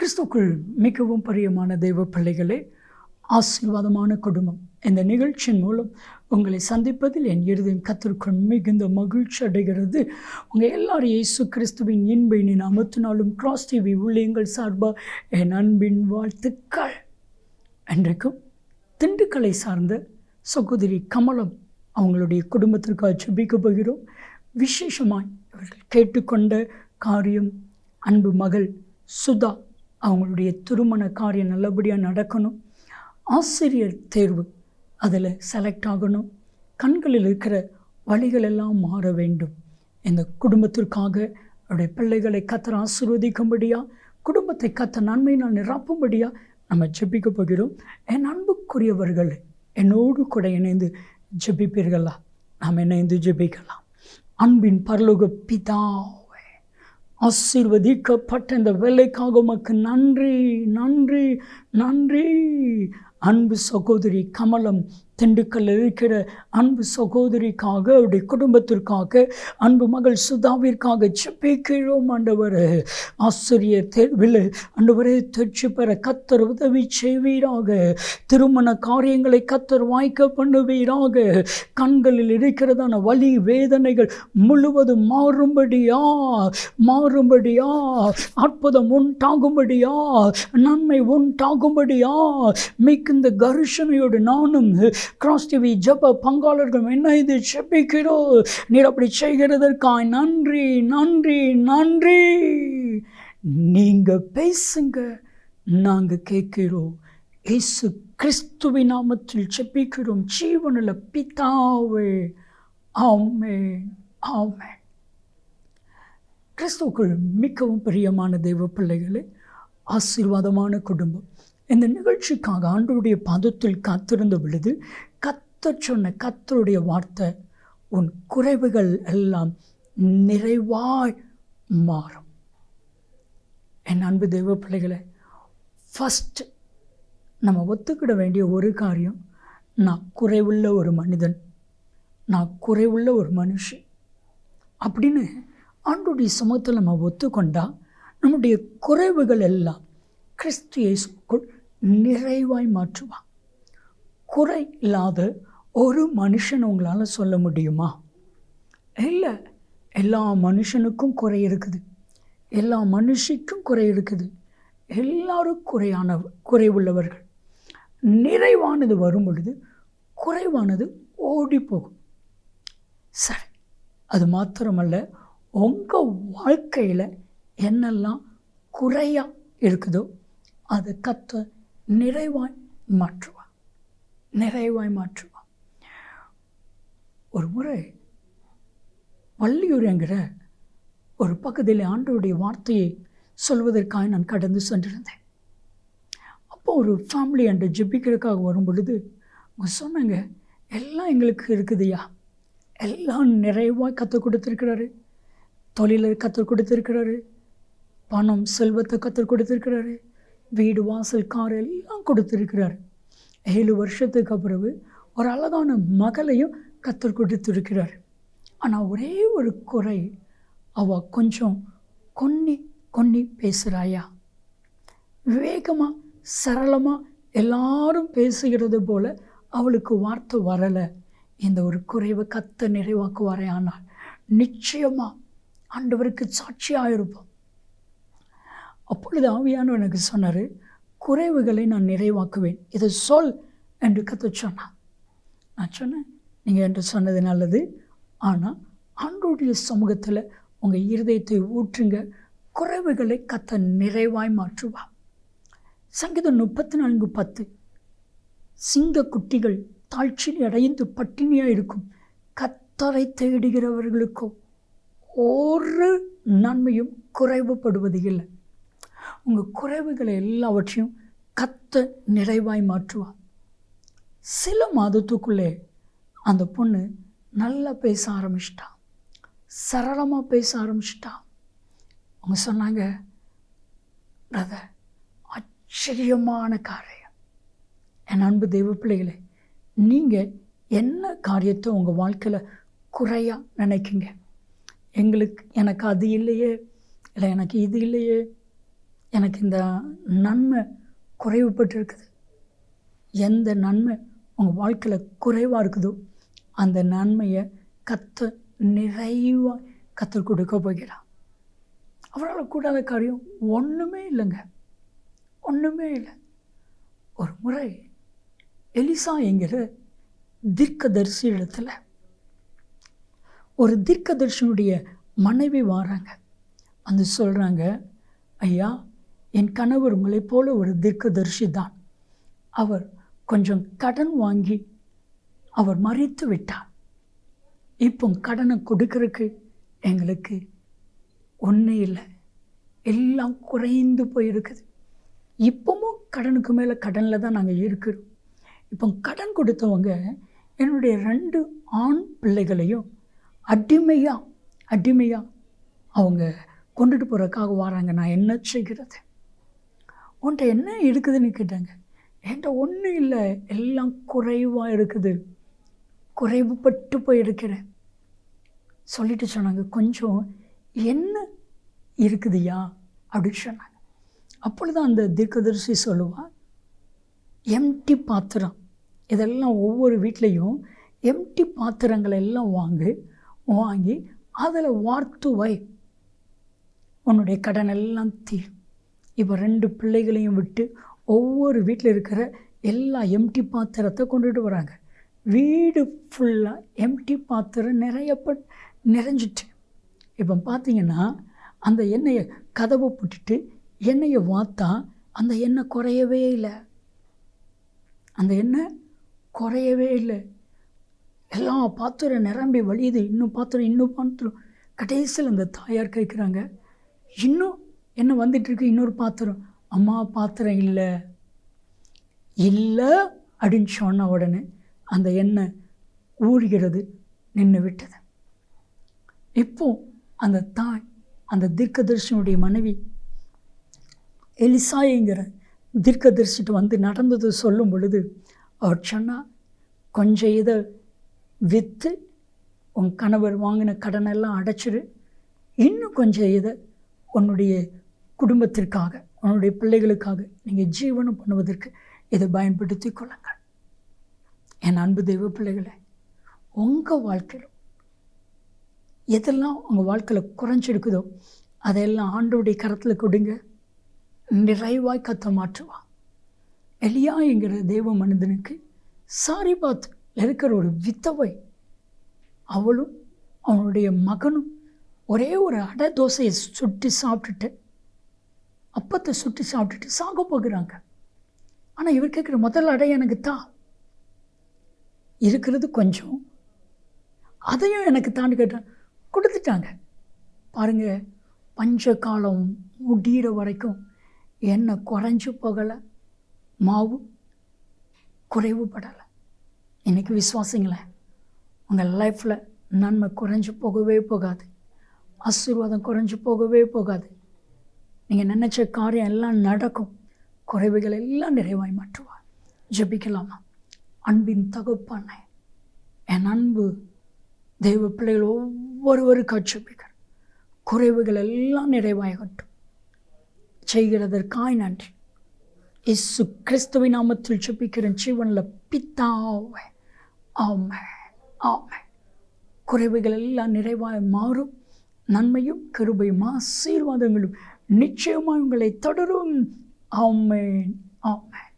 கிறிஸ்துக்குள் மிகவும் பிரியமான தெய்வ பிள்ளைகளே ஆசீர்வாதமான குடும்பம். இந்த நிகழ்ச்சியின் மூலம் உங்களை சந்திப்பதில் என் இருதயம் கத்திற்குள் மிகுந்த மகிழ்ச்சி அடைகிறது. உங்கள் எல்லாரும் இயேசு கிறிஸ்துவின் இன்பை நாமத்தினாலும் கிராஸ் டிவி ஊழியங்கள் சார்பாக என் அன்பின் வாழ்த்துக்கள். என்றைக்கும் திண்டுக்கலை சார்ந்த சகோதரி கமலம் அவங்களுடைய குடும்பத்திற்காக ஜபிக்க போகிறோம். விசேஷமாய் இவர்கள் கேட்டுக்கொண்ட காரியம் அன்பு மகள் சுதா. அவங்களுடைய திருமண காரியம் நல்லபடியாக நடக்கணும். ஆசிரியர் தேர்வு அதில் செலக்ட் ஆகணும். கண்களில் இருக்கிற வழிகள் எல்லாம் மாற வேண்டும். இந்த குடும்பத்திற்காக அவருடைய பிள்ளைகளை கத்தர் ஆசீர்வதிக்கும்படியாக குடும்பத்தை கத்த நன்மையினால் நிரப்பும்படியாக நம்ம ஜெபிக்க போகிறோம். என் அன்புக்குரியவர்கள் என்னோடு கூட இணைந்து ஜெபிப்பீர்களா? நாம் இணைந்து ஜெபிக்கலாம். அன்பின் பரலோக பிதா ஆசீர்வதிக்கப்பட்ட இந்த வேலைக்காக உமக்கு நன்றி நன்றி நன்றி. அன்பு சகோதரி கமலம் திண்டுக்கல்லில் இருக்கிற அன்பு சகோதரிக்காக அவருடைய குடும்பத்திற்காக அன்பு மகள் சுதாவிற்காக செப்பிக்கிறோம் ஆண்டவர். ஆசிரியர் தேர்வில் ஆண்டவரே தேர்ச்சி பெற கத்தர் உதவி செய்வீராக. திருமண காரியங்களை கத்தர் வாய்க்க பண்ணுவீராக. கண்களில் இருக்கிறதான வலி வேதனைகள் முழுவதும் மாறும்படியா? மாறும்படியா? அற்புதம் உண்டாகும்படியா? நன்மை உண்டாகும்படியா? மிகுந்த கருஷனையோடு நானும் கிராஸ் டிவி ஜப பங்காளர்கள் என்ன இது செப்பிக்கிறோ நீர் அப்படி செய்கிறதற்காய் நன்றி நன்றி நன்றி. நீங்க பேசுங்க நாங்க கேட்கிறோம். இயேசு கிறிஸ்துவின் நாமத்தில் செப்பிக்கிறோம் ஜீவனில் பிதாவே ஆமே ஆமே கிறிஸ்துவுக்குள் மிகவும் பிரியமான தெய்வ பிள்ளைகளே ஆசீர்வாதமான குடும்பம். இந்த நிகழ்ச்சிக்காக ஆண்டோடைய பாதத்தில் காத்திருந்த பொழுது கத்தர் சொன்ன கத்தருடைய வார்த்தை உன் குறைவுகள் எல்லாம் நிறைவாய் மாறும். என் அன்பு தெய்வ பிள்ளைகளை ஃபஸ்ட் நம்ம ஒத்துக்கிட வேண்டிய ஒரு காரியம் நான் குறைவுள்ள ஒரு மனிதன் நான் குறைவுள்ள ஒரு மனுஷன் அப்படின்னு ஆண்டுடைய சமூகத்தில் நம்ம ஒத்துக்கொண்டால் நம்முடைய குறைவுகள் எல்லாம் கிறிஸ்து இயேசுக்குள் நிறைவாய் மாற்றுவான். குறை இல்லாத ஒரு மனுஷன் உங்களால் சொல்ல முடியுமா? இல்லை எல்லா மனுஷனுக்கும் குறை இருக்குது. எல்லா மனுஷிக்கும் குறை இருக்குது. எல்லாரும் குறையான குறைவுள்ளவர்கள். நிறைவானது வரும் பொழுது குறைவானது ஓடி போகும் சரி அது மாத்திரமல்ல உங்கள் வாழ்க்கையில் என்னெல்லாம் குறையாக இருக்குதோ அதை கத்த நிறைவாய் மாற்றுவான். நிறைவாய் மாற்றுவான். ஒரு முறை வள்ளியூர் என்கிற ஒரு பகுதியில் ஆண்டவருடைய வார்த்தையை சொல்வதற்காக நான் கடந்து சென்றிருந்தேன். அப்போ ஒரு ஃபேமிலி அண்டு ஜெபிக்கிறதுக்காக வரும் பொழுது அவங்க சொன்னாங்க எல்லாம் எங்களுக்கு இருக்குதுயா எல்லாம் நிறைவாக கற்றுக் கொடுத்துருக்கிறாரு. தொழிலை கற்றுக் கொடுத்துருக்கிறாரு. பணம் செல்வத்தை கற்றுக் கொடுத்துருக்கிறாரு. வீடு வாசல் கார் எல்லாம் கொடுத்துருக்கிறார். ஏழு வருஷத்துக்கு பிறகு ஒரு அழகான மகளையும் கத்தர் கொடுத்துருக்கிறார். ஆனால் ஒரே ஒரு குறை அவள் கொஞ்சம் கொன்னி கொன்னி பேசுகிறாயா வேகமாக சரளமாக எல்லாரும் பேசுகிறது போல் அவளுக்கு வார்த்தை வரலை. இந்த ஒரு குறைவை கத்த நிறைவாக்குவாரே ஆனால் நிச்சயமாக ஆண்டவருக்கு சாட்சியாக இருப்போம் அப்பொழுது ஆவியானவர் எனக்கு சொன்னார் குறைவுகளை நான் நிறைவாக்குவேன். இதை சொல் என்று கற்று சொன்னான் நான் சொன்னேன் நீங்கள் என்று சொன்னது நல்லது. ஆனால் ஆண்டோடைய சமூகத்தில் உங்கள் இருதயத்தை ஊற்றுங்க. குறைவுகளை கத்த நிறைவாய் மாற்றுவா சங்கீதம் முப்பத்தி நான்கு பத்து. சிங்க குட்டிகள் தாழ்ச்சியில் அடைந்து பட்டினியாக இருக்கும். கத்தரை தேடுகிறவர்களுக்கோ ஒரு நன்மையும் குறைவுபடுவது இல்லை. உங்கள் குறைவுகளை எல்லாவற்றையும் கத்த நிறைவாய் மாற்றுவார். சில மாதத்துக்குள்ளே அந்த பொண்ணு நல்லா பேச ஆரம்பிச்சிட்டா. சரளமாக பேச ஆரம்பிச்சிட்டான் அவங்க சொன்னாங்க பிரதர் ஆச்சரியமான காரியம். என் அன்பு தெய்வ பிள்ளைகளே நீங்கள் என்ன காரியத்தை உங்கள் வாழ்க்கையில் குறையாக நினைக்கிங்க எங்களுக்கு எனக்கு அது இல்லையே இல்லை எனக்கு இது இல்லையே எனக்கு இந்த நன்மை குறைவுபட்டிருக்குது. எந்த நன்மை உங்கள் வாழ்க்கையில் குறைவாக இருக்குதோ அந்த நன்மையை கத்த நிறைவாக கற்றுக் கொடுக்க போகிறார். அவரால் கூடாத காரியம் ஒன்றுமே இல்லைங்க. ஒன்றுமே இல்லை. ஒரு முறை எலிசா என்கிற தீர்க்கதரிசி இடத்துல ஒரு தீர்க்கதரிசனுடைய மனைவி வராங்க. வந்து சொல்கிறாங்க ஐயா என் கணவர் உங்களைப் போல ஒரு தீர்க்கதரிசி தான். அவர் கொஞ்சம் கடன் வாங்கி அவர் மறித்து விட்டார். இப்போ கடனை கொடுக்கறதுக்கு எங்களுக்கு ஒன்றும் இல்லை. எல்லாம் குறைந்து போயிருக்குது. இப்போவும் கடனுக்கு மேலே கடனில் தான் நாங்கள் இருக்கிறோம். இப்போ கடன் கொடுத்தவங்க என்னுடைய ரெண்டு ஆண் பிள்ளைகளையும் அடிமையாக அடிமையாக அவங்க கொண்டுட்டு போகிறதுக்காக வராங்க. நான் என்ன செய்கிறது? உன்ட்ட என்ன இருக்குதுன்னு கேட்டாங்க. என்கிட்ட ஒன்றும் இல்லை. எல்லாம் குறைவாக இருக்குது. குறைவுபட்டு போயிருக்கிறேன். சொல்லிட்டு சொன்னாங்க. கொஞ்சம் என்ன இருக்குதுயா அப்படின்னு சொன்னாங்க. அப்பொழுது அந்த தீர்க்கதரிசி சொல்லுவாள் எம்டி பாத்திரம். இதெல்லாம் ஒவ்வொரு வீட்லேயும் எம்டி பாத்திரங்களை எல்லாம் வாங்கு வாங்கி அதில் வார்த்து வை. உன்னுடைய கடன் எல்லாம் தீரும். இப்போ ரெண்டு பிள்ளைகளையும் விட்டு ஒவ்வொரு வீட்டில் இருக்கிற எல்லா எம்டி பாத்திரத்தை கொண்டுட்டு வராங்க. வீடு ஃபுல்லாக எம்டி பாத்திரம் நிறையப்பட் நிறைஞ்சிட்டு. இப்போ பார்த்தீங்கன்னா அந்த எண்ணெயை கதவை போட்டுட்டு எண்ணெயை வாத்தா அந்த எண்ணெய் குறையவே இல்லை. அந்த எண்ணெய் குறையவே இல்லை. எல்லா பாத்திரம் நிரம்பி வழியுது. இன்னும் பாத்திரம் இன்னும் பாத்திரம். கடைசியில் அந்த தாயார் கேட்குறாங்க இன்னும் என்ன வந்துட்டுருக்கு? இன்னொரு பாத்திரம். அம்மா பாத்திரம் இல்லை. இல்லை அப்படின்னு சொன்ன உடனே அந்த எண்ணெய் ஊறுகிறது நின்று விட்டது. இப்போ அந்த தாய் அந்த தீர்க்கதர்ஷனுடைய மனைவி எலிசாய்ங்கிற தீர்க்கதரிசிட்டு வந்து நடந்தது சொல்லும் பொழுது அவர் சொன்னால் கொஞ்சம் இதை விற்று உன் கணவர் வாங்கின கடனெல்லாம் அடைச்சிரு. இன்னும் கொஞ்சம் இதை உன்னுடைய குடும்பத்திற்காக உன்னுடைய பிள்ளைகளுக்காக நீங்கள் ஜீவனம் பண்ணுவதற்கு இதை பயன்படுத்தி கொள்ளுங்கள். என் அன்பு தெய்வ பிள்ளைகளை உங்கள் வாழ்க்கையிலும் எதெல்லாம் உங்கள் வாழ்க்கையில் குறைஞ்சிருக்குதோ அதையெல்லாம் ஆண்டோடைய கரத்தில் கொடுங்க. நிறைவாய் கத்த மாற்றுவா. எலியா என்கிற தெய்வ மனிதனுக்கு சாரி பாத் இருக்கிற ஒரு வித்தவை அவளும் அவனுடைய மகனும் ஒரே ஒரு அடை தோசையை சுட்டு சாப்பிட்டுட்டு அப்பத்தை சுட்டு சாப்பிட்டுட்டு சாக போகிறாங்க. ஆனால் இவர் கேட்குற முதல் அடை எனக்கு தான் இருக்கிறது கொஞ்சம். அதையும் எனக்கு தாண்டி கேட்டேன் கொடுத்துட்டாங்க. பாருங்கள் பஞ்ச காலம் முடிகிற வரைக்கும் எண்ணெய் குறைஞ்சி போகலை. மாவு குறைவுபடலை. இன்றைக்கி விசுவாசிங்களேன் உங்கள் லைஃப்பில் நன்மை குறைஞ்சி போகவே போகாது. ஆசீர்வாதம் குறைஞ்சி போகவே போகாது. நீங்கள் நினச்ச காரியம் எல்லாம் நடக்கும். குறைவுகள் எல்லாம் நிறைவாய் மாற்றுவார். ஜெபிக்கலாமா? அன்பின் தகுப்பான என் அன்பு தெய்வ பிள்ளைகள் ஒவ்வொருவருக்கும் ஜெபிக்கிறேன் குறைவுகள் எல்லாம் நிறைவாகட்டும். செய்கிறதற்காய் நன்றி. இயேசு கிறிஸ்துவ நாமத்தில் ஜபிக்கிறேன். ஜீவனில் பித்தாவே ஆமே ஆமே குறைவுகள் எல்லாம் நிறைவாக மாறும். நன்மையும் கருபையும் ஆசீர்வாதங்களும் நிச்சயமாக உங்களை தொடரும். ஆமேன். ஆமேன்.